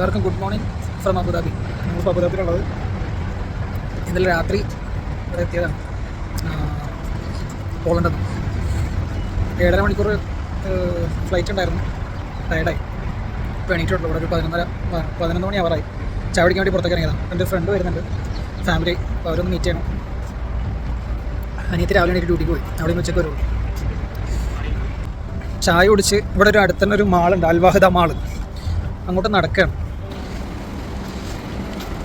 എല്ലാവർക്കും good morning. From Abu Dhabi. നമ്മളിപ്പോൾ അബുദാബിയിലുള്ളത്. ഇന്നലെ രാത്രി ഇവിടെ എത്തിയതാണ്. നിന്ന് ഏഴര മണിക്കൂർ ഫ്ലൈറ്റ് ഉണ്ടായിരുന്നു. ടയർഡായി ഇപ്പോൾ എണീറ്റുള്ളൂ ഇവിടെ ഒരു പതിനൊന്നര പതിനൊന്ന് മണി അവറായി ചായ പിടിക്കാൻ വേണ്ടി പുറത്തേക്ക് ഇറങ്ങിയതാണ്. എന്റെ ഫ്രണ്ട് വരുന്നുണ്ട്. ഫാമിലി അവരൊന്ന് മീറ്റ് ചെയ്യണം. അനിയത്തി രാവിലെ എണീറ്റ് ഡ്യൂട്ടിക്ക് പോയി. അവിടെ നിന്ന് ഉച്ചയ്ക്ക് വരുള്ളൂ. ചായ കുടിച്ച് ഇവിടെ ഒരു അടുത്ത് തന്നെ ഒരു മാളുണ്ട് അൽവാഹിദ മാൾ അങ്ങോട്ട് നടക്കുകയാണ്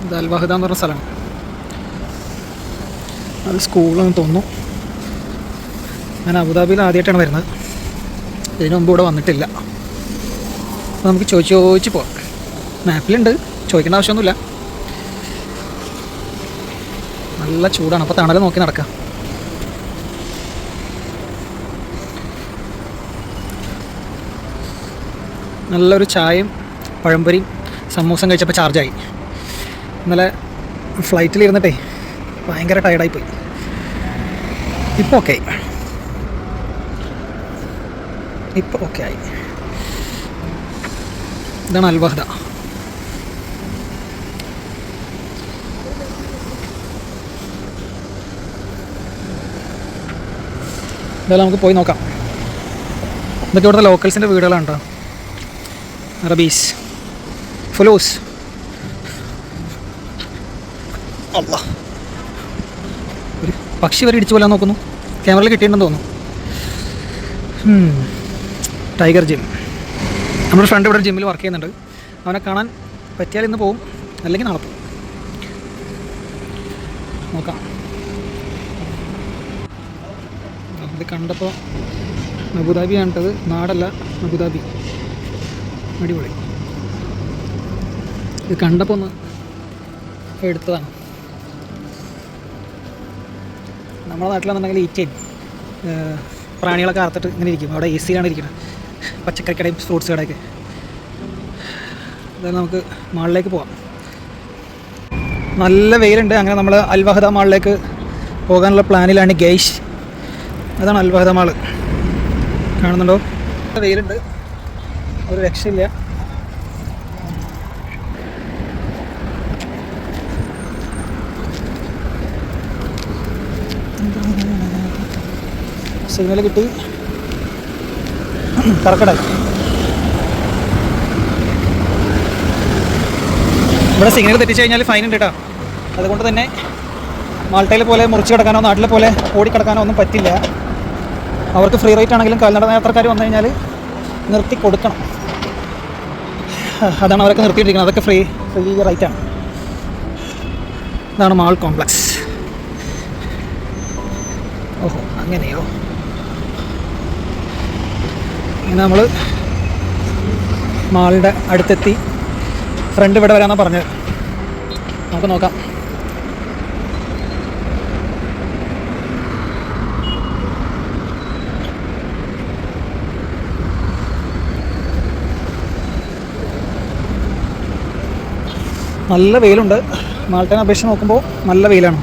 ഇത് അൽവാഹിദ എന്ന് പറഞ്ഞ സ്ഥലമാണ്. അത് സ്കൂളെന്ന് തോന്നുന്നു. ഞാൻ അബുദാബിയിൽ ആദ്യമായിട്ടാണ് വരുന്നത്. ഇതിനു മുമ്പ് ഇവിടെ വന്നിട്ടില്ല. നമുക്ക് ചോദിച്ച് ചോദിച്ച് പോവാം. മാപ്പിലുണ്ട്. ചോദിക്കേണ്ട ആവശ്യമൊന്നുമില്ല. നല്ല ചൂടാണ്. അപ്പോൾ തണൽ നോക്കി നടക്കാം. നല്ലൊരു ചായയും പഴംപൊരിയും സമൂസം കഴിച്ചപ്പോൾ ചാർജായി ഇന്നലെ ഫ്ലൈറ്റിൽ ഇരുന്നിട്ടേ ഭയങ്കര ടയർഡായി പോയി. ഇപ്പോൾ ഓക്കെ ഇപ്പോൾ ഓക്കെ ആയി. ഇതാണ് അൽവഹദ എന്തായാലും നമുക്ക് പോയി നോക്കാം. ഇതൊക്കെ ഇവിടുത്തെ ലോക്കൽസിന്റെ വീടുകളാണ് കേട്ടോ അറബീസ്. ഫുലൂസ്. അല്ലാ ഒരു പക്ഷി വരെ ഇടിച്ചു കൊല്ലാൻ നോക്കുന്നു. ക്യാമറയിൽ കിട്ടിയിട്ടുണ്ടെന്ന് തോന്നുന്നു. Tiger gym. നമ്മുടെ ഫ്രണ്ട് ഇവിടെ ജിമ്മിൽ വർക്ക് ചെയ്യുന്നുണ്ട്. അവനെ കാണാൻ പറ്റിയാൽ ഇന്ന് പോവും. അല്ലെങ്കിൽ നാളെ പോവും. നോക്കാം. ഇത് കണ്ടപ്പോൾ അബുദാബി കണ്ടത് നാടല്ല അബുദാബി അടിപൊളി. ഇത് കണ്ടപ്പോൾ ഒന്ന് എടുത്തതാണ്. നമ്മുടെ നാട്ടിലാണെന്നുണ്ടെങ്കിൽ ഈറ്റയും പ്രാണികളൊക്കെ അറുത്തിട്ട് ഇങ്ങനെ ഇരിക്കും. അവിടെ എ സിയിലാണ് ഇരിക്കുന്നത് പച്ചക്കറി കടയും ഫ്രൂട്ട്സ് കടയൊക്കെ. അതായത് നമുക്ക് മാളിലേക്ക് പോകാം നല്ല വെയിലുണ്ട്. അങ്ങനെ നമ്മൾ അൽവഹദ മാളിലേക്ക് പോകാനുള്ള പ്ലാനിലാണ് ഗെയ്ഷ്. അതാണ് അൽവഹദ മാൾ. കാണുന്നുണ്ടോ? വെയിലുണ്ട്. ഒരു രക്ഷയില്ല. സിഗ്നൽ കിട്ടി. കറക്കടായി ഇവിടെ സിഗ്നൽ തെറ്റിച്ച് കഴിഞ്ഞാൽ ഫൈൻ ഉണ്ട് കേട്ടോ അതുകൊണ്ട് തന്നെ മാൾട്ടയിൽ പോലെ മുറിച്ച് കിടക്കാനോ നാട്ടിലെ പോലെ ഓടിക്കിടക്കാനോ ഒന്നും പറ്റില്ല. അവർക്ക് ഫ്രീ റേറ്റ് ആണെങ്കിലും കാൽനട യാത്രക്കാർ വന്നു കഴിഞ്ഞാൽ നിർത്തി കൊടുക്കണം. അതാണ് അവരൊക്കെ നിർത്തിയിട്ടിരിക്കുന്നത്. അതൊക്കെ ഫ്രീ ഫ്രീ റേറ്റാണ് ഇതാണ് മാൾ കോംപ്ലക്സ് ഓഹോ അങ്ങനെയോ? ഇങ്ങനെ നമ്മൾ മാളിന്റെ അടുത്തെത്തി. ഫ്രണ്ട് ഇവിടെ വരാമെന്നാണ് പറഞ്ഞത്. നമുക്ക് നോക്കാം. നല്ല വെയിലുണ്ട്. മാൾട്ടനെ അപേക്ഷിച്ച് നോക്കുമ്പോൾ നല്ല വെയിലാണ്.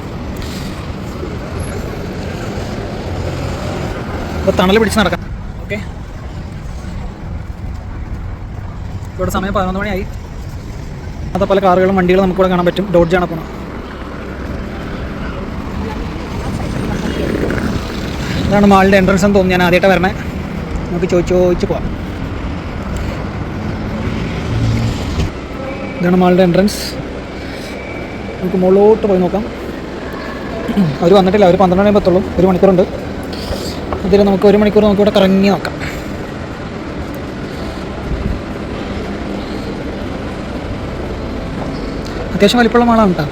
അപ്പോൾ തണൽ പിടിച്ച് നടക്കാം ഓക്കെ ഇവിടെ സമയം പതിനൊന്ന് മണിയായി. അത് പല കാറുകളും വണ്ടികളും നമുക്കിവിടെ കാണാൻ പറ്റും. ഡോഡ്ജ് ആണ് പോണത്. ഇതാണ് മാളിന്റെ എൻട്രൻസ് എന്ന് തോന്നുന്നു. ഞാൻ ആദ്യമായിട്ട് വരണേ. നമുക്ക് ചോദിച്ചു ചോദിച്ച് പോവാം. ഇതാണ് മാളിന്റെ എൻട്രൻസ് നമുക്ക് മുകളിലോട്ട് പോയി നോക്കാം. അവർ വന്നിട്ടില്ല. അവർ പന്ത്രണ്ട് മണി പത്തുള്ളൂ ഒരു മണിക്കൂറുണ്ട്. അതിൽ നമുക്ക് ഒരു മണിക്കൂർ നമുക്ക് ഇവിടെ കറങ്ങി നോക്കാം. അത്യാവശ്യം വലിപ്പമുള്ള മാളാണ് കേട്ടോ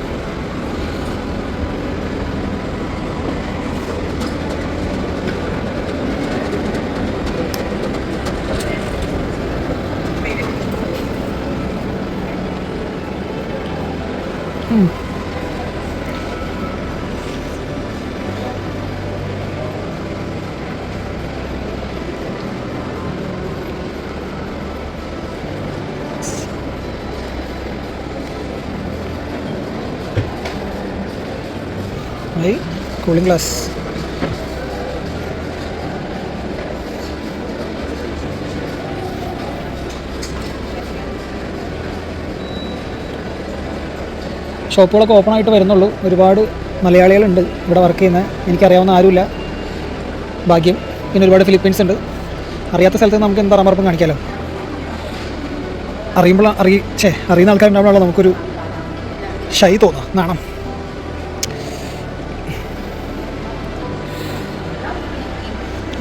ഉം. Cooling glass. ഷോപ്പുകളൊക്കെ ഓപ്പൺ ആയിട്ട് വരുന്നുള്ളൂ. ഒരുപാട് മലയാളികളുണ്ട് ഇവിടെ വർക്ക് ചെയ്യുന്നത്. എനിക്കറിയാവുന്ന ആരുമില്ല. ഭാഗ്യം. പിന്നെ ഒരുപാട് ഫിലിപ്പീൻസ് ഉണ്ട്. അറിയാത്ത സ്ഥലത്ത് നമുക്ക് എന്താ അമർപ്പം കാണിക്കാലോ? അറിയുമ്പോൾ അറിയിച്ചേ അറിയുന്ന ആൾക്കാരുണ്ടാവുമ്പോഴാണല്ലോ നമുക്കൊരു ഷൈ തോന്നുക നാണം.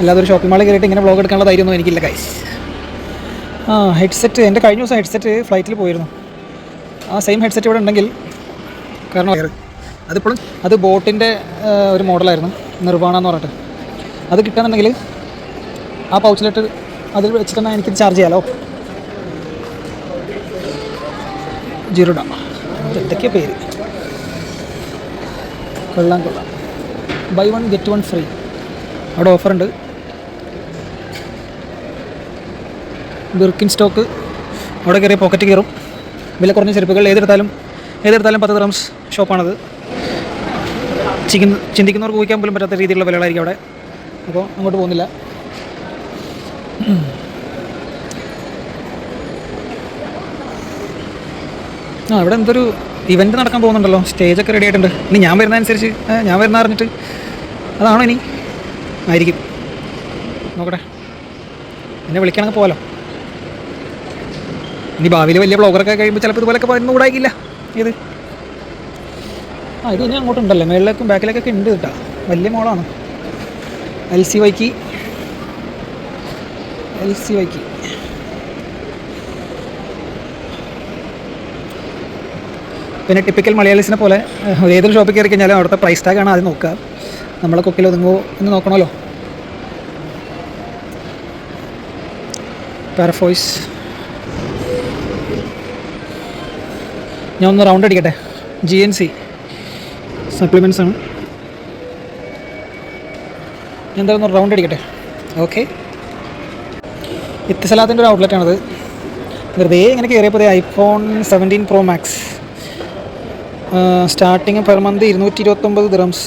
അല്ലാതെ ഒരു ഷോപ്പിംഗ് മാളിൽ കയറിയിട്ട് ഇങ്ങനെ ബ്ലോഗ് എടുക്കാനുള്ള ധൈര്യമൊന്നും എനിക്കില്ല കൈസ് ആ ഹെഡ്സെറ്റ് എന്റെ കഴിഞ്ഞ ദിവസം ഹെഡ്സെറ്റ് ഫ്ലൈറ്റിൽ പോയിരുന്നു. ആ സെയിം ഹെഡ്സെറ്റ് ഇവിടെ ഉണ്ടെങ്കിൽ കാരണം അതിപ്പോഴും അത് ബോട്ടിന്റെ ഒരു മോഡലായിരുന്നു നിർവാണ എന്ന് പറഞ്ഞിട്ട്. അത് കിട്ടുകയാണെന്നുണ്ടെങ്കിൽ ആ പൗച്ചിലിട്ട് അതിൽ വെച്ചിട്ട് തന്നെ എനിക്ക് ചാർജ് ചെയ്യാലോ? ജിറുഡ എന്തൊക്കെയാണ് പേര്? കൊള്ളാം കൊള്ളാം. Buy one get one free അവിടെ ഓഫറുണ്ട് ബിർക്കിൻ സ്റ്റോക്ക് അവിടെ കയറി പോക്കറ്റ് കയറും. വില കുറഞ്ഞ ചെരുപ്പുകൾ ഏതെടുത്താലും ഏതെടുത്താലും പത്ത് ഗ്രാംസ് ഷോപ്പാണത് ചിക്കൻ ചിന്തിക്കുന്നവർക്ക് ഊഹിക്കാൻ പോലും പറ്റാത്ത രീതിയിലുള്ള വിലകളായിരിക്കും അവിടെ. അപ്പോൾ അങ്ങോട്ട് പോകുന്നില്ല. ആ ഇവിടെ എന്തൊരു ഇവന്റ് നടക്കാൻ പോകുന്നുണ്ടല്ലോ. സ്റ്റേജൊക്കെ റെഡി ആയിട്ടുണ്ട്. ഇനി ഞാൻ വരുന്ന അനുസരിച്ച് ഞാൻ വരുന്ന അറിഞ്ഞിട്ട് അതാണോ ഇനി? ആയിരിക്കും. നോക്കട്ടെ. എന്നെ വിളിക്കണമെങ്കിൽ പോകാലോ ഇനി ഭാവിയിൽ വലിയ ബ്ലോഗറൊക്കെ കഴിയുമ്പോൾ ചിലപ്പോൾ ഇതുപോലൊക്കെ പറയുന്ന കൂടായില്ല ഇത് ആ ഇത് ഇനി അങ്ങോട്ടുണ്ടല്ലോ മേളിലേക്കും ബാക്കിലേക്കൊക്കെ ഉണ്ട് കേട്ടോ. വലിയ മോളാണ്. എൽ സി വൈക്ക് എൽ സി വൈക്ക് പിന്നെ ടിപ്പിക്കൽ മലയാളീസിനെ പോലെ ഏതൊരു ഷോപ്പിൽ കയറി കഴിഞ്ഞാലും അവിടുത്തെ പ്രൈസ് ടാഗാണ് ആദ്യം നോക്കുക. നമ്മളെ കൊക്കിൽ ഒതുങ്ങുമോ എന്ന് നോക്കണമല്ലോ. പാരഫോയ്സ് ഞാൻ ഒന്ന് റൗണ്ട് അടിക്കട്ടെ? ജി എൻ സി സപ്ലിമെൻസ് ആണ്. ഞാൻ എന്തായാലും ഒന്ന് റൗണ്ട് അടിക്കട്ടെ? ഓക്കെ ഇത്തിസലാത്തിന്റെ ഒരു ഔട്ട്ലെറ്റ് ആണത്. വെറുതെ ഇങ്ങനെ കയറിയപ്പോൾ iPhone seventeen pro max starting per month ഇരുന്നൂറ്റി ഇരുപത്തൊമ്പത് ദിറംസ്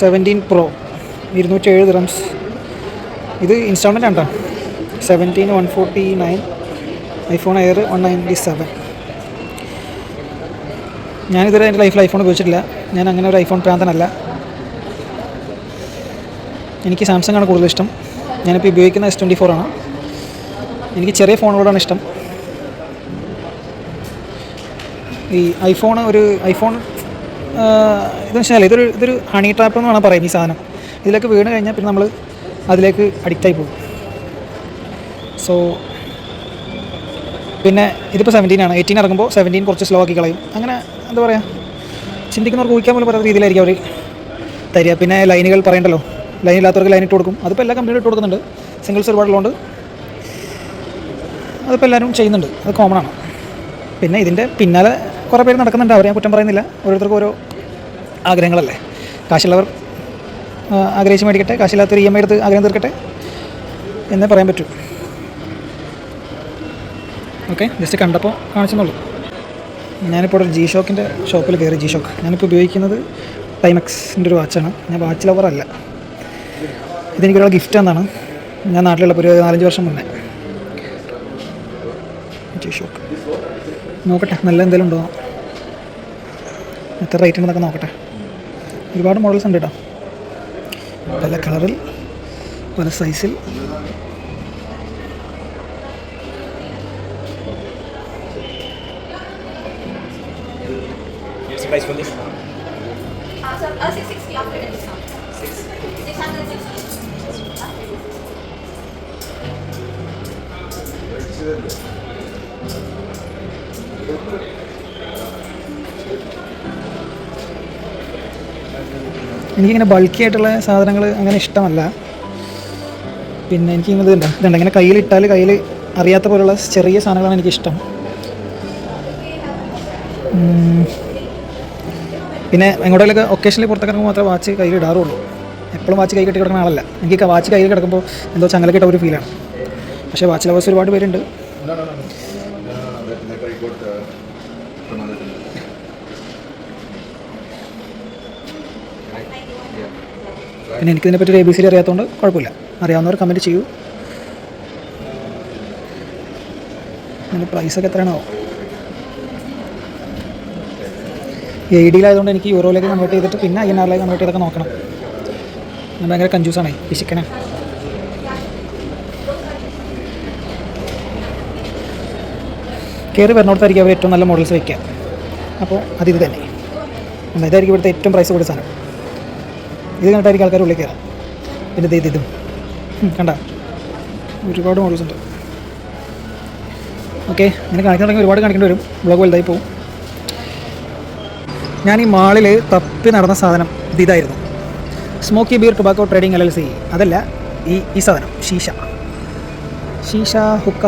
സെവന്റീൻ പ്രോ ഇരുന്നൂറ്റി ഏഴ് ദിറംസ് ഇത് ഇൻസ്റ്റാൾമെന്റ് ആണ് കേട്ടോ seventeen one forty nine iPhone air one ninety seven ഞാനിതുവരെ എന്റെ ലൈഫിൽ ഐഫോൺ ഉപയോഗിച്ചിട്ടില്ല. ഞാൻ അങ്ങനെ ഒരു ഐഫോൺ പ്രാന്തനല്ല. എനിക്ക് സാംസങ് ആണ് കൂടുതൽ ഇഷ്ടം. ഞാനിപ്പോൾ ഉപയോഗിക്കുന്ന എസ് ട്വന്റി ഫോർ ആണ്. എനിക്ക് ചെറിയ ഫോണുകളാണ് ഇഷ്ടം. ഈ ഐഫോൺ ഒരു ഐഫോൺ ഇതെന്ന് വെച്ചാൽ ഇതൊരു ഇതൊരു ഹണി ട്രാപ്പ് എന്ന് വേണം പറയാം ഈ സാധനം. ഇതിലേക്ക് വീണ് കഴിഞ്ഞാൽ പിന്നെ നമ്മൾ അതിലേക്ക് അഡിക്റ്റായി പോകും. സോ പിന്നെ ഇതിപ്പോൾ സെവന്റീൻ ആണ്. എയ്റ്റീൻ ഇറങ്ങുമ്പോൾ സെവന്റീൻ കുറച്ച് സ്ലോ ആക്കി കളയും. അങ്ങനെ എന്താ പറയുക ചിന്തിക്കുന്നവർക്ക് ഊഹിക്കാൻ പോലും പറ്റാത്ത രീതിയിലായിരിക്കും അവർ തരിക. പിന്നെ ലൈനുകൾ പറയണ്ടല്ലോ. ലൈൻ ഇല്ലാത്തവർക്ക് ലൈൻ ഇട്ട് കൊടുക്കും. അതിപ്പോൾ എല്ലാ കമ്പനിയും ഇട്ട് കൊടുക്കുന്നുണ്ട്. സിംഗിൾസ് ഒരുപാടുള്ളതുകൊണ്ട് അതിപ്പോൾ എല്ലാവരും ചെയ്യുന്നുണ്ട്. അത് കോമൺ ആണ്. പിന്നെ ഇതിന്റെ പിന്നാലെ കുറേ പേര് നടക്കുന്നുണ്ട്. അവരെ കുറ്റം പറയുന്നില്ല. ഓരോരുത്തർക്കും ഓരോ ആഗ്രഹങ്ങളല്ലേ. കാശുള്ളവർ ആഗ്രഹിച്ച് മേടിക്കട്ടെ. കാശില്ലാത്തൊരു ഇ എം ഐ എടുത്ത് ആഗ്രഹം തീർക്കട്ടെ. എന്നേ പറയാൻ പറ്റൂ. ഓക്കെ ജസ്റ്റ് കണ്ടപ്പോൾ കാണിച്ചെന്നുള്ളൂ. ഞാനിപ്പോൾ ഒരു ജി ഷോക്കിന്റെ ഷോപ്പിൽ കയറി ജി ഷോക്ക് ഞാനിപ്പോൾ ഉപയോഗിക്കുന്നത് ടൈമക്സിന്റെ ഒരു വാച്ചാണ്. ഞാൻ വാച്ച് ലവറല്ല ഇതെനിക്കൊരാൾ ഗിഫ്റ്റ് എന്നാണ് ഞാൻ നാട്ടിലുള്ളപ്പോൾ ഒരു നാലഞ്ച് വർഷം മുന്നേ. ജി ഷോക്ക് നോക്കട്ടെ നല്ല എന്തെങ്കിലും ഉണ്ടോ? എത്ര റേറ്റ് ഉണ്ടെന്നൊക്കെ നോക്കട്ടെ. ഒരുപാട് മോഡൽസ് ഉണ്ട് കേട്ടോ പല കളറിൽ പല സൈസിൽ എനിക്കിങ്ങനെ ബൾക്കി ആയിട്ടുള്ള സാധനങ്ങൾ അങ്ങനെ ഇഷ്ടമല്ല. പിന്നെ എനിക്ക് ഇത് ഉണ്ട് ഇതുണ്ട്. ഇങ്ങനെ കയ്യിലിട്ടാൽ കയ്യിൽ അറിയാത്ത പോലുള്ള ചെറിയ സാധനങ്ങളാണ് എനിക്കിഷ്ടം. പിന്നെ എങ്ങോട്ടേലൊക്കെ ഒക്കേഷനിൽ പുറത്തൊക്കെ ഇറങ്ങുമ്പോൾ മാത്രമേ വാച്ച് കയ്യിൽ ഇടാറുള്ളൂ എപ്പോഴും വാച്ച് കൈ കെട്ടി കിടക്കുന്ന ആളല്ല. എനിക്ക് വാച്ച് കയ്യിൽ കിടക്കുമ്പോൾ എന്തോ ചങ്ങല ചങ്ങലക്കിട്ട ഒരു ഫീലാണ് പക്ഷേ വാച്ച് ലവേഴ്സ് ഒരുപാട് പേരുണ്ട്. പിന്നെ എനിക്കിതിനെ പറ്റി ഒരു എ ബി സി അറിയാത്തതുകൊണ്ട് കുഴപ്പമില്ല. അറിയാവുന്നവർ കമന്റ് ചെയ്യൂ. അതിന്റെ പ്രൈസൊക്കെ എത്രയാണോ എ ഡിയിലായതുകൊണ്ട് എനിക്ക് യൂറോയിലേക്ക് കൺവേർട്ട് ചെയ്തിട്ട് പിന്നെ ഐ എൻ ആറിലേക്ക് കൺവേർട്ട് ചെയ്തൊക്കെ നോക്കണം. ഞാൻ ഭയങ്കര കൺഫ്യൂസാണേ പിശിക്കണേ കയറി വരുന്നിടത്തായിരിക്കും അവർ ഏറ്റവും നല്ല മോഡൽസ് വയ്ക്കുക. അപ്പോൾ അതിത് തന്നെ. ഇതായിരിക്കും ഇവിടുത്തെ ഏറ്റവും പ്രൈസ് കൂടിയ സാധനം. ഇത് കണ്ടിട്ടായിരിക്കും ആൾക്കാർ ഉള്ളിൽ കയറാം പിന്നെ ഇത് ഇതും. കണ്ട? ഒരുപാട് മോഡൽസ് ഉണ്ട്. ഓക്കെ ഇങ്ങനെ കാണിക്കുന്നുണ്ടെങ്കിൽ ഒരുപാട് കാണിക്കേണ്ടി വരും. ബ്ലോഗ് വലുതായി പോവും. ഞാൻ ഈ മാളിൽ തപ്പി നടന്ന സാധനം ഇത് ഇതായിരുന്നു. Smokey Bear tobacco trading L L C അതല്ല ഈ ഈ സാധനം ഷീഷ ഷീഷ ഹുക്ക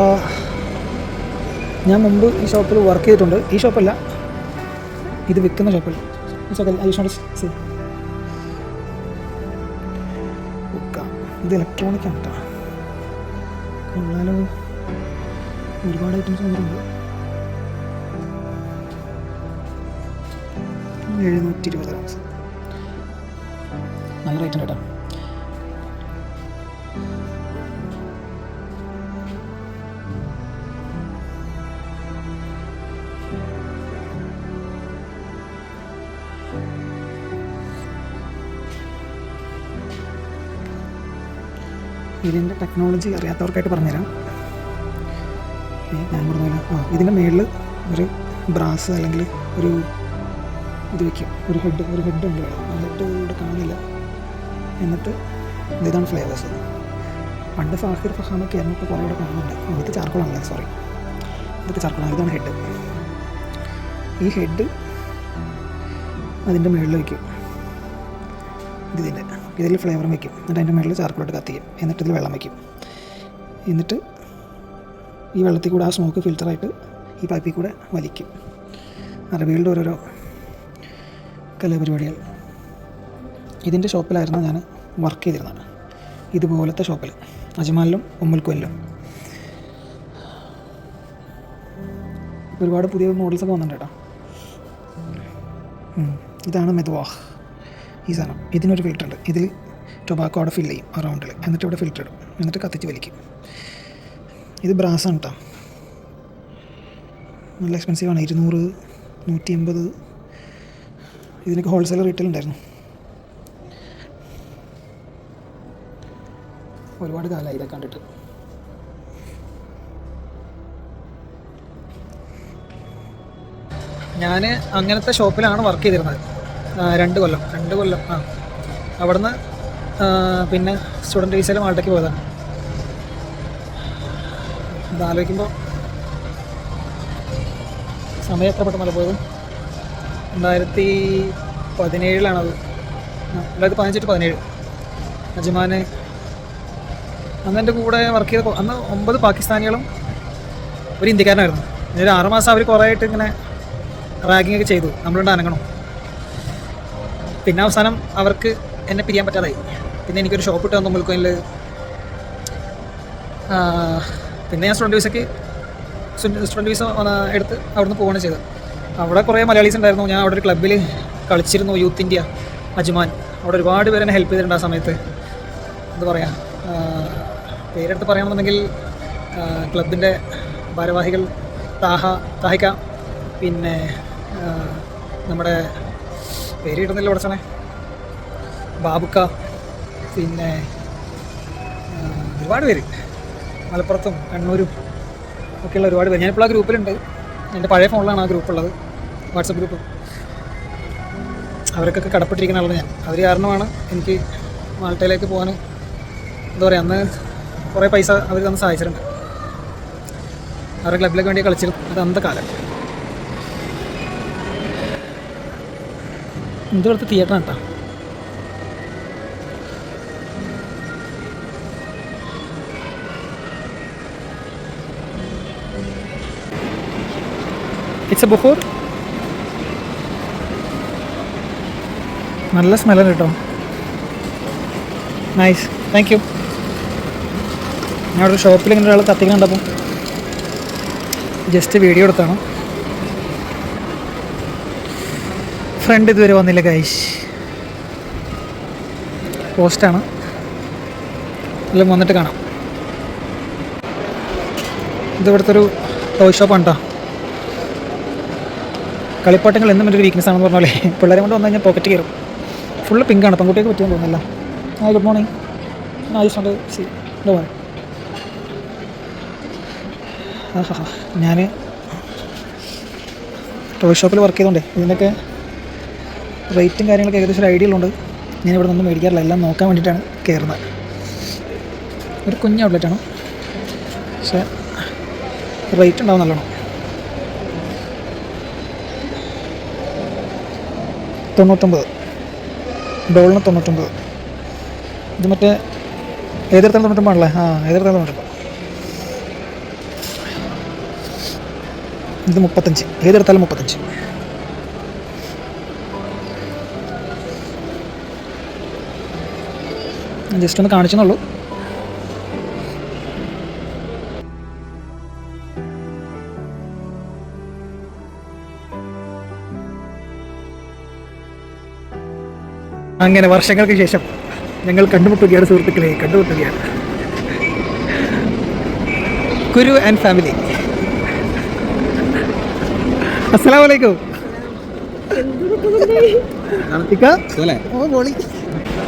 ഞാൻ മുമ്പ് ഈ ഷോപ്പിൽ വർക്ക് ചെയ്തിട്ടുണ്ട്. ഈ ഷോപ്പല്ല. ഇത് വിൽക്കുന്ന ഷോപ്പിൽ ഇത് ഇലക്ട്രോണിക് ആണ് കേട്ടോ ഒരുപാട് ഐറ്റംസ് വന്നിട്ടുണ്ട്. എഴുന്നൂറ്റി ഇരുപത് നല്ല റേറ്റ് കേട്ടോ ഇതിന്റെ ടെക്നോളജി അറിയാത്തവർക്കായിട്ട് പറഞ്ഞുതരാം. ഞാൻ പറഞ്ഞില്ല ആ ഇതിന്റെ മേളിൽ ഒരു ബ്രാസ് അല്ലെങ്കിൽ ഒരു ഇത് വയ്ക്കും ഒരു ഹെഡ് ഒരു ഹെഡ് ഉണ്ട്. ആ ഹെഡ് ഇവിടെ കാണില്ല. എന്നിട്ട് ഇതാണ് ഫ്ലേവേഴ്സ് പണ്ട് ഫാഹിർ ഫഹാമൊക്കെ ആയിരുന്നു ഇപ്പോൾ കുറേ ഇവിടെ കാണുന്നുണ്ട്. ഇത് ചാർക്കോളാണല്ലേ സോറി ഇതൊക്കെ ചാർക്കോളാണ് ഇതാണ് ഹെഡ് ഈ ഹെഡ് അതിന്റെ മുകളിൽ വയ്ക്കും ഇതിന്റെ. ഇതിൽ ഫ്ലേവർ വയ്ക്കും. എന്നിട്ട് അതിന്റെ മുകളിൽ ചാർക്കോളിട്ട് കത്തിക്കും. എന്നിട്ട് ഇതിൽ വെള്ളം വയ്ക്കും. എന്നിട്ട് ഈ വെള്ളത്തിൽ കൂടെ ആ സ്മോക്ക് ഫിൽറ്ററായിട്ട് ഈ പൈപ്പിൽ കൂടെ വലിക്കും. അറബികളുടെ ഓരോരോ കലാപരിപാടികൾ. ഇതിന്റെ ഷോപ്പിലായിരുന്നു ഞാൻ വർക്ക് ചെയ്തിരുന്നത്. ഇതുപോലത്തെ ഷോപ്പിൽ അജ്മാലിലും ഉമ്മൽക്കുവലിലും ഒരുപാട് പുതിയ മോഡൽസൊക്കെ വന്നിട്ടുണ്ട് കേട്ടോ. ഇതാണ് മെതുവാഹ്. ഈ സാധനം. ഇതിനൊരു ഫിൽറ്റർ ഉണ്ട്. ഇതിൽ ടൊബാക്കോ അവിടെ ഫില്ല് ചെയ്യും അറൗണ്ടിൽ എന്നിട്ട് ഇവിടെ ഫിൽറ്റർ ഇടും. എന്നിട്ട് കത്തിച്ച് വലിക്കും. ഇത് ബ്രാസ് ആണ് കേട്ടോ നല്ല എക്സ്പെൻസീവ് ആണ്. ഇരുന്നൂറ് നൂറ്റി എൺപത് ഇതിനൊക്കെ ഹോൾസെയിൽ റീറ്റെയിൽ ഉണ്ടായിരുന്നു. ഒരുപാട് കാലമായി ഇതൊക്കെ കണ്ടിട്ട്. ഞാൻ അങ്ങനത്തെ ഷോപ്പിലാണ് വർക്ക് ചെയ്തിരുന്നത്. രണ്ട് കൊല്ലം രണ്ട് കൊല്ലം ആ. അവിടുന്ന് പിന്നെ സ്റ്റുഡന്റ് വിസയിൽ മാൾട്ടയ്ക്ക് പോയതാണ്. ഇത് ആലോചിക്കുമ്പോൾ സമയം എത്ര പെട്ടെന്നല്ല പോയത്? രണ്ടായിരത്തി പതിനേഴിലാണത്. രണ്ടായിരത്തി പതിനഞ്ചിട്ട് പതിനേഴ്. അജ്മാന് അന്ന് എന്റെ കൂടെ വർക്ക് ചെയ്ത അന്ന് ഒമ്പത് പാകിസ്ഥാനികളും ഒരു ഇന്ത്യക്കാരനായിരുന്നു. ഒരു ആറുമാസം അവർ കുറേ ആയിട്ട് ഇങ്ങനെ റാഗിങ് ഒക്കെ ചെയ്തു. നമ്മളുണ്ട് അനങ്ങണം. പിന്നെ അവസാനം അവർക്ക് എന്നെ പിരിയാൻ പറ്റാതായി. പിന്നെ എനിക്കൊരു ഷോപ്പ് ഇട്ട് തന്നു മുൽക്കോയിൽ പിന്നെ ഞാൻ സ്റ്റുഡന്റ് വിസയ്ക്ക് സ്റ്റുഡന്റ് വിസ എടുത്ത് അവിടുന്ന് പോവുകയാണ് ചെയ്തത്. അവിടെ കുറേ മലയാളീസ് ഉണ്ടായിരുന്നു. ഞാൻ അവിടെ ഒരു ക്ലബ്ബിൽ കളിച്ചിരുന്നു യൂത്ത് ഇന്ത്യ അജ്മാൻ. അവിടെ ഒരുപാട് പേര് എന്നെ ഹെൽപ്പ് ചെയ്തിട്ടുണ്ട് ആ സമയത്ത്. എന്താ പറയുക പേരെടുത്ത് പറയുകയാണെന്നുണ്ടെങ്കിൽ ക്ലബിന്റെ ഭാരവാഹികൾ താഹ താഹിക്ക പിന്നെ നമ്മുടെ പേര് കിട്ടുന്നില്ല ഉടച്ചണേ ബാബുക്ക പിന്നെ ഒരുപാട് പേര്. മലപ്പുറത്തും കണ്ണൂരും ഒക്കെയുള്ള ഒരുപാട് പേര്. ഞാനിപ്പോൾ ആ ഗ്രൂപ്പിലുണ്ട്. എന്റെ പഴയ ഫോണിലാണ് ആ ഗ്രൂപ്പ് ഉള്ളത് വാട്സപ്പ് ഗ്രൂപ്പ്. അവർക്കൊക്കെ കടപ്പെട്ടിരിക്കുന്ന ആളാണ് ഞാൻ. അവർ കാരണമാണ് എനിക്ക് മാൾട്ടയിലേക്ക് പോകാൻ എന്താ പറയുക അന്ന് കുറേ പൈസ അവർ തന്ന് സഹായിച്ചിട്ടുണ്ട്. അവരുടെ ക്ലബിലേക്ക് വേണ്ടി കളിച്ചിരുന്നു അത് അന്നത്തെ കാലം. ഇത് ഇവിടുത്തെ തിയേറ്ററാണ് കേട്ടോ ഇറ്റ്സ് എ ബുഹൂർ നല്ല സ്മെല്ലാണ് കേട്ടോ നൈസ് താങ്ക് യു ഞാനൊരു ഷോപ്പിൽ ഇങ്ങനെ ഒരാൾ കത്തിക്കുന്നുണ്ടപ്പം ജസ്റ്റ് വീഡിയോ എടുത്താണ്. ഫ്രണ്ട് ഇതുവരെ വന്നില്ല ഗൈഷ് പോസ്റ്റാണ് എല്ലാം വന്നിട്ട് കാണാം. ഇതിവിടുത്തെ ഒരു ടോയ് ഷോപ്പാണ് കേട്ടോ കളിപ്പാട്ടങ്ങൾ എന്നും ഒരു വീക്ക്നസ് ആണെന്ന് പറഞ്ഞ പോലെ. പിള്ളേരെ കൊണ്ട് വന്നു കഴിഞ്ഞാൽ പോക്കറ്റ് കയറും ഫുള്ള് പിങ്കാണ് പെൺകുട്ടിയൊക്കെ പറ്റിയെന്ന് തോന്നുന്നില്ല. ആ ഗുഡ് മോർണിംഗ് ആ ജസ്റ്റ് സി ഡോ ഹാ ഞാൻ ടോയ് ഷോപ്പിൽ വർക്ക് ചെയ്തുകൊണ്ടേ ഇതിന്റെയൊക്കെ റേറ്റും കാര്യങ്ങളൊക്കെ ഏകദേശം ഒരു ഐഡിയ ഉള്ളത് ഞാൻ ഇവിടെ നിന്നും മേടിക്കാറില്ല. എല്ലാം നോക്കാൻ വേണ്ടിയിട്ടാണ് കയറുന്നത്. ഒരു കുഞ്ഞ് ആണ്. പക്ഷേ റേറ്റ് ഉണ്ടാവും നല്ലോണം. തൊണ്ണൂറ്റൊമ്പത്. ഡോളിന് തൊണ്ണൂറ്റൊമ്പത്. ഇത് മറ്റേ ഏതെടുത്താലും തൊണ്ണൂറ്റൊമ്പതാണല്ലേ? ആ ഏതെടുത്താലും തൊണ്ണൂറ്റൊമ്പത്. ഇത് മുപ്പത്തഞ്ച്. ഏതെടുത്താലും മുപ്പത്തഞ്ച്. ജസ്റ്റ് ഒന്ന് കാണിച്ചെന്നുള്ളൂ. അങ്ങനെ വർഷങ്ങൾക്ക് ശേഷം ഞങ്ങൾ കണ്ടുമുട്ടുകയാണ് സുഹൃത്തുക്കളെ കണ്ടുമുട്ടുകയാണ്. കുരു ആൻഡ് ഫാമിലി അസ്സലാമു അലൈക്കും. ഇക്ക? ഓ, പൊളി.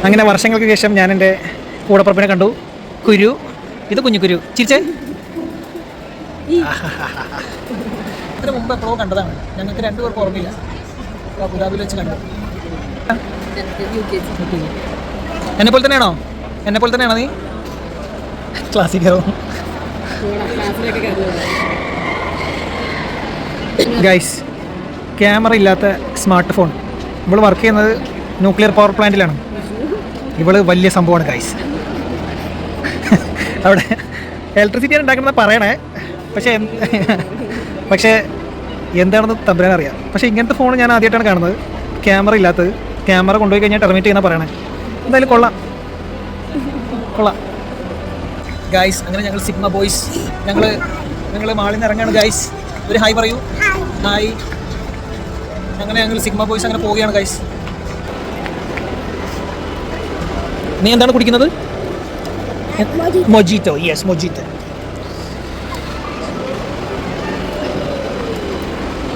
അങ്ങനെ വർഷങ്ങൾക്ക് ശേഷം ഞാൻ എന്റെ കൂടപ്പുറപ്പിനെ കണ്ടു. കുരു. ഇത് കുഞ്ഞു കുരു. ചിരിച്ചേ. ഇതിന് മുമ്പ് എപ്പോഴോ കണ്ടതാണ്. ഞങ്ങൾക്ക് രണ്ടുപേർക്ക് ഓർമ്മയില്ല. അബുദാബിയിൽ വെച്ച് കണ്ടു. എന്നെ പോലെ തന്നെയാണോ? എന്നെ പോലെ തന്നെയാണോ നീ? ക്ലാസ്സിക്കോ ഗൈസ് ക്യാമറ ഇല്ലാത്ത സ്മാർട്ട് ഫോൺ നമ്മൾ വർക്ക് ചെയ്യുന്നത് ന്യൂക്ലിയർ പവർ പ്ലാന്റിലാണ് ഇവൾ വലിയ സംഭവമാണ് ഗൈസ് അവിടെ ഇലക്ട്രിസിറ്റി ഉണ്ടാക്കുന്നത് പറയണേ. പക്ഷേ പക്ഷേ എന്താണെന്ന് തമ്പുരാൻ അറിയാം. പക്ഷേ ഇങ്ങനത്തെ ഫോൺ ഞാൻ ആദ്യമായിട്ടാണ് കാണുന്നത്. ക്യാമറ ഇല്ലാത്തത്. ക്യാമറ കൊണ്ടുപോയി കഴിഞ്ഞാൽ ടെർമിനേറ്റ് ചെയ്യുന്ന പറയണേ. എന്തായാലും കൊള്ളാം. കൊള്ളാം. ഗൈസ് അങ്ങനെ ഞങ്ങൾ സിഗ്മ ബോയ്സ് ഞങ്ങൾ ഞങ്ങൾ മാളിൽ നിന്ന് ഇറങ്ങാണ് ഗൈസ് ഒരു ഹായ് പറയൂ. ഹായ് അങ്ങനെ ഞങ്ങൾ സിഗ്മ ബോയ്സ് അങ്ങനെ പോവുകയാണ് ഗൈസ് നീ എന്താണ് കുടിക്കുന്നത്? മൊജീറ്റോ. Yes mojito.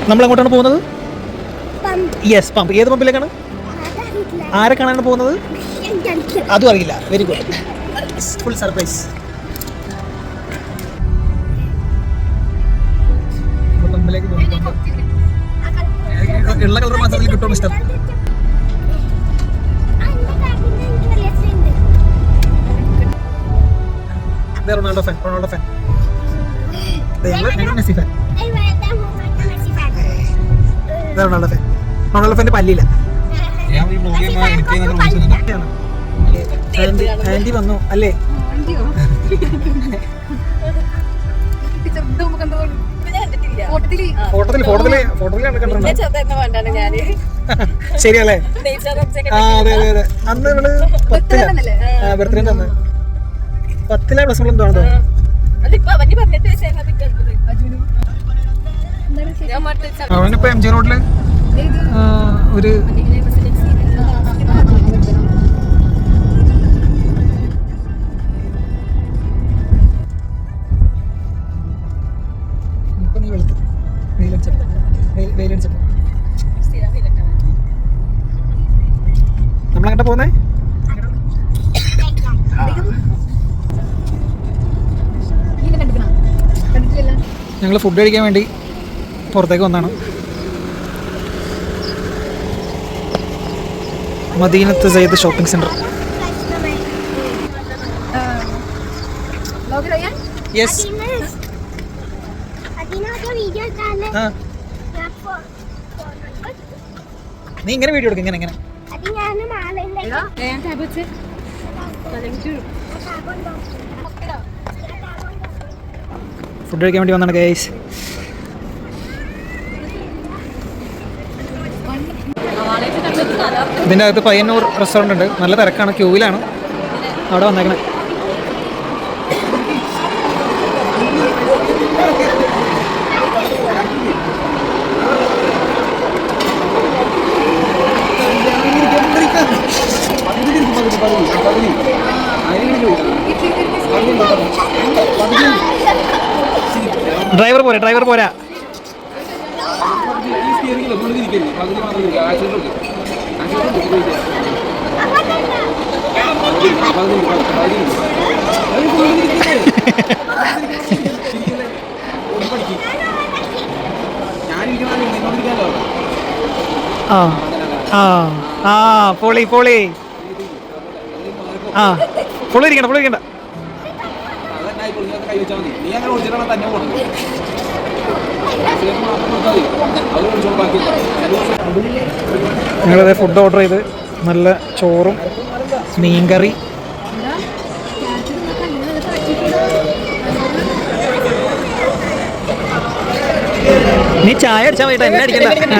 നമ്മൾ എങ്ങോട്ടാണ് പോകുന്നത് യെസ് പമ്പ്. ഏത് പമ്പിലേക്കാണ്? ആരെ കാണാനാണ് പോകുന്നത്? അതും അറിയില്ല. Very good full surprise. Messi fan Ronaldo fan Ronaldo ഫാന്റെ പല്ലില്ല. ആന്റി വന്നു അല്ലേ? ഫോട്ടോത്തിൽ ഫോട്ടോത്തിൽ ഫോട്ടോത്തിലാണ് കണ്ടിട്ടുണ്ട് ശരിയല്ലേ? ആ അതെ അതെ അതെ. അന്ന് നമ്മൾ പത്തിലാ. ആ ബർത്ത്ഡേ അന്ന് പത്തിലാ പ്ലസ് വൺ എന്തോ അവനിപ്പോ എം ജി റോഡിൽ ഒരു നമ്മളെങ്ങോട്ടാ പോകുന്നേ ഞങ്ങൾ ഫുഡ് കഴിക്കാൻ വേണ്ടി പുറത്തേക്ക് വന്നാണ് മദീനത്ത് സയ്യിദ് ഷോപ്പിംഗ് സെന്റർ. യെസ് നീ ഇങ്ങനെ വീഡിയോ എടുക്കും ഇങ്ങനെ ഇങ്ങനെ. ഫുഡ് കഴിക്കാൻ വേണ്ടി വന്നാണ് ഗൈസ് ഇതിന്റെ അകത്ത് പയ്യന്നൂർ റെസ്റ്റോറന്റ് ഉണ്ട്. നല്ല തിരക്കാണ്. ക്യൂവിലാണ്. അവിടെ വന്നേക്കണേ. ഡ്രൈവർ പോരാ ഡ്രൈവർ പോരാ. ആ ആ ആ പൊളി പൊളി. ആ പൊളി ഇരിക്കണ്ട പൊളി ഇരിക്കണ്ട അതന്നെ ആയിക്കോളും, നീ അങ്ങനെ തന്നെ ഞങ്ങളത് ഫുഡ് ഓർഡർ ചെയ്ത് നല്ല ചോറും മീൻകറി. നീ ചായ അടിച്ചാൽ മതി എന്നെ അടിക്കണ്ട.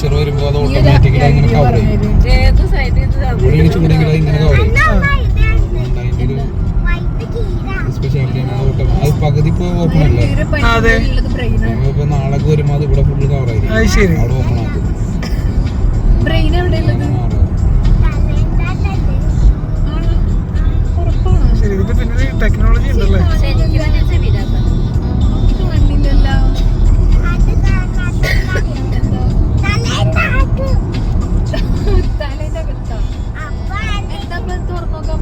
ചെറു വരുമ്പോൾ അത് ഓട്ടോമാറ്റിക്കലി അങ്ങനെ കവർ ചെയ്യും. ഇവിടെ ചൂടെങ്കിൽ അത് ഇങ്ങനെ കവർ അത് പകുതി ഇപ്പോൾ ഓപ്പൺ അല്ലേ അതെ. നമ്മളിപ്പോൾ നാളെ വരുമ്പോൾ അത് ഇവിടെ ഫുള്ള് കവർ ആയിരിക്കും. അവിടെ ഓപ്പൺ ആക്കും. പിന്നിൽ ടെക്നോളജി ഉണ്ടല്ലേ? കണ്ണില്ലല്ലോ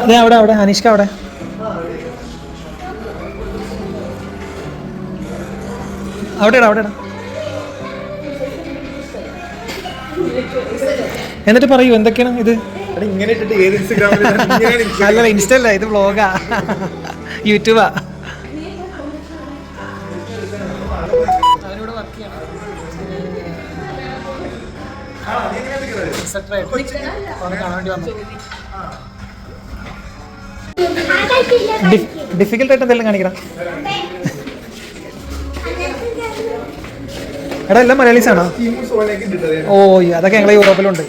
അതെ അവിടെ അവിടെ. അനീഷ്ക അവിടെ. അവിടെ അവിടെ എന്നിട്ട് പറയൂ എന്തൊക്കെയാണ് ഇത്? ഇങ്ങനെ ഇട്ടിട്ട് ഏത് ഇൻസ്റ്റാഗ്രാമിൽ അല്ല ഇൻസ്റ്റ അല്ല ഇത് വ്ളോഗാ. യൂട്യൂബാ. ഡിഫിക്കൽട്ട് ആയിട്ട് എന്തെങ്കിലും കാണിക്കണം? എടാ എല്ലാം മലയാളീസ് ആണോ ഓ അതൊക്കെ ഞങ്ങളെ യൂറോപ്പിലുണ്ട്.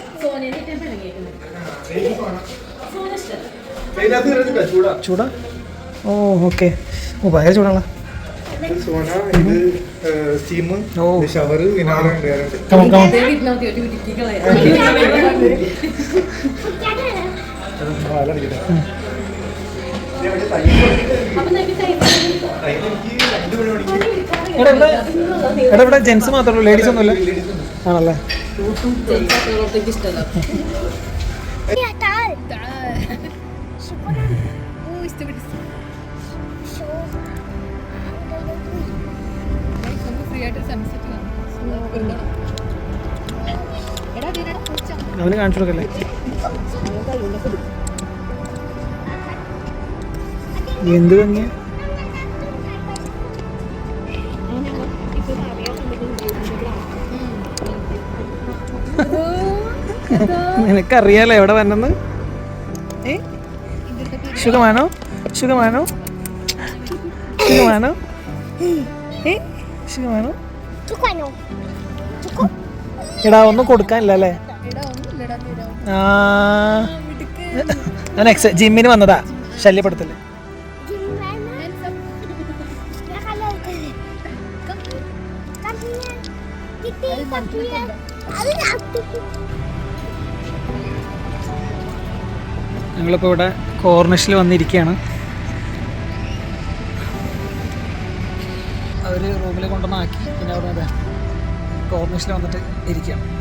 ചൂടാ? ഓ ഓക്കെ. ഓ ഭയങ്കര ചൂടാണല്ലോ. ഇത് സ്റ്റീം ഷവർ എടാ ഇവിടെ എടാ ഇവിടെ ജെൻസ് മാത്രമേ ഉള്ളൂ. ലേഡീസ് ഒന്നുമില്ല. ആണല്ലേ? അവന് കാണിച്ചു കൊടുക്കല്ലേ? എന്ത് ഭംഗിയാ? നിനക്കറിയാലോ എവിടെ വന്നെന്ന്? സുഖമാണോ? സുഖമാണോ? സുഖമാണോ? ഏ? എടാ ഒന്നും കൊടുക്കാനില്ല അല്ലേ? ഞാൻ എക്സ ജിമ്മിന് വന്നതാ ശല്യപ്പെടുത്തല്ലേ ഞങ്ങളിപ്പോ ഞങ്ങളിപ്പോൾ ഇവിടെ കോർണിഷിൽ വന്നിരിക്കുകയാണ് അവർ റൂമിൽ കൊണ്ടുവന്നാക്കി. പിന്നെ അവിടെ കോർണിഷിൽ വന്നിട്ട് ഇരിക്കുകയാണ്